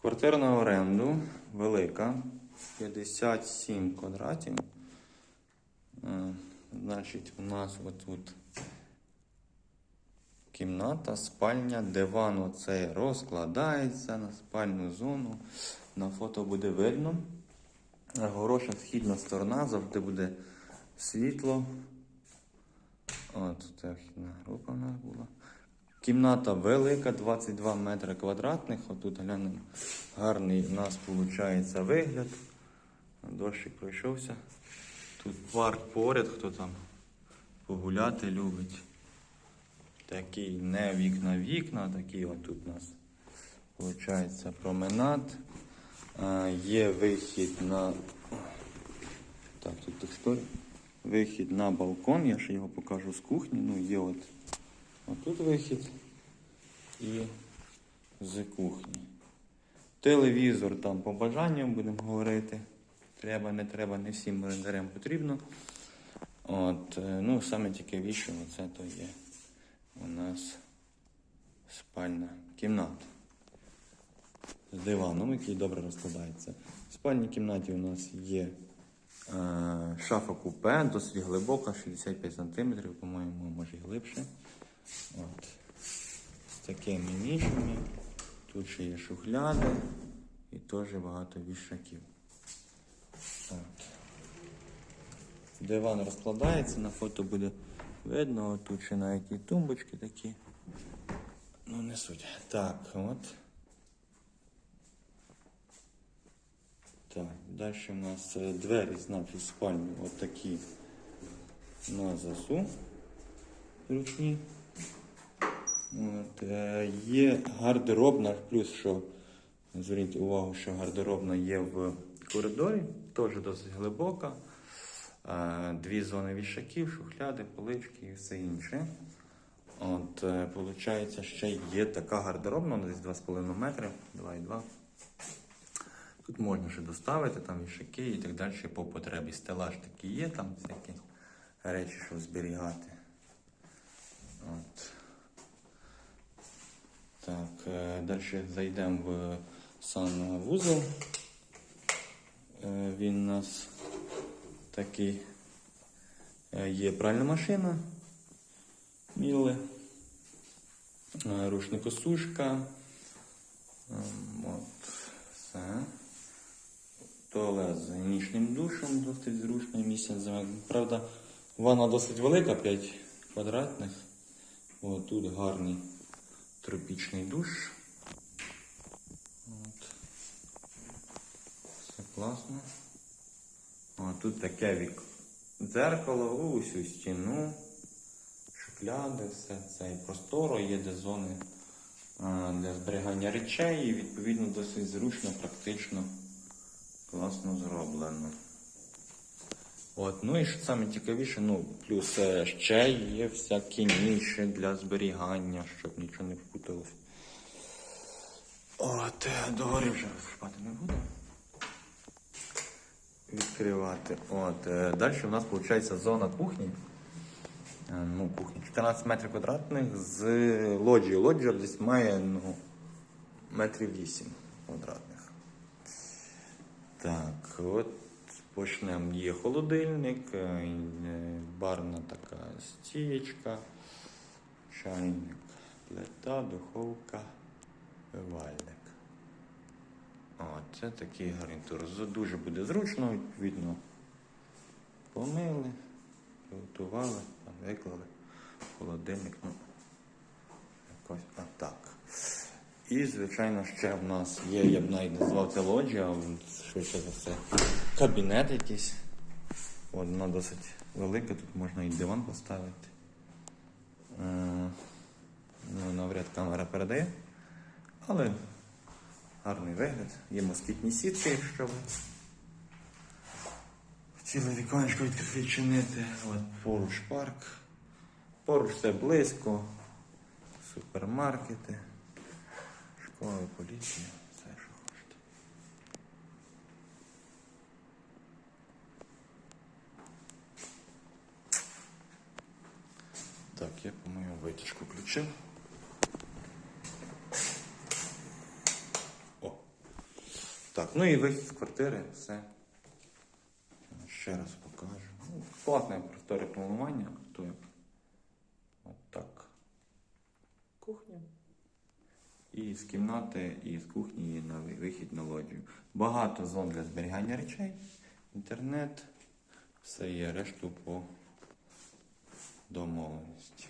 Квартира на оренду велика, 57 квадратів. Е, Значить, у нас отут кімната, спальня, диван оцей розкладається на спальну зону. На фото буде видно. Хороша східна сторона, завжди буде світло. О, тут вхідна група в нас була. Кімната велика, 22 метри квадратних. Отут глянемо. Гарний у нас виходить вигляд. Дощик пройшовся. Тут парк поряд, хто там погуляти любить. Такий не вікна вікна, такий от тут у нас виходить променад. А, є вихід на. Так, тут. Вихід на балкон, я ще його покажу з кухні. Ну, є от отут вихід і з кухні. Телевізор там по бажанням будемо говорити. Треба, не треба, не всім орендарям потрібно. От, е, ну, саме цікавіше, оце то є у нас спальна кімната. З диваном, який добре розкладається. В спальній кімнаті у нас є е, шафа купе, досить глибока, 65 см, по-моєму, може і глибше. От. З такими нішами. Тут ще є шухляди і теж багато вішаків. От. Диван розкладається, на фото буде видно, От тут ще навіть і тумбочки такі. Ну, не суть. Так, от. Так, далі у нас е, двері, значить, в спальню от на засу ручні. От, е, є гардеробна, плюс що, зверніть увагу, що гардеробна є в коридорі, теж досить глибока. Е, Дві зони вішаків, шухляди, полички і все інше. От, е, получається, ще є така гардеробна, десь 2,5 метри, 2,2. Тут можна ще доставити, там вішаки і так далі по потребі. Стелаж такий є, там всякі речі, щоб зберігати. От. Так, е, далі зайдемо в санвузол. Е, Він у нас такий е, є пральна машина, міле, рушникосушка. Ем, От, все. Туалет з нічним душем, досить зручне місце. Правда, ванна досить велика, 5 квадратних. От тут гарний тропічний душ. От. Все класно. О, тут таке вік. Дзеркало, усю стіну, шухляди, все це і просторо, є де зони для зберігання речей і відповідно досить зручно, практично, класно зроблено. От, ну і що саме цікавіше, ну, плюс е, ще є всякі ніші для зберігання, щоб нічого не впуталось. От, е, вже шпати не буду. Відкривати. От, е, далі у нас виходить зона кухні. Ну, кухня 14 метрів квадратних з лоджією. Лоджія десь має ну, метрів 8 квадратних. Так, от почнемо. Є холодильник, е, е, барна така стієчка, чайник, плита, духовка, вивальник. О, це такий гарнітур. Дуже буде зручно, відповідно. Помили, приготували, виклали холодильник. Ну, якось отак. І, звичайно, ще в нас є, я б навіть назвав це лоджія, а швидше за все, кабінет якийсь. От, вона досить велика, тут можна і диван поставити. Е, Ну, навряд камера передає. Але гарний вигляд. Є москітні сітки, якщо ви хотіли віконечко відчинити. От поруч парк. Поруч все близько. Супермаркети, школи, поліція, все, що хочете. Так, я, по-моєму, витяжку включив. О, Так, ну і вихід з квартири, все. Ще раз покажу. Ну, класне просторе планування. От. Кухня. І з кімнати, і з кухні і на вихід на лоджію. Багато зон для зберігання речей. Інтернет. Все є решту по домовленості.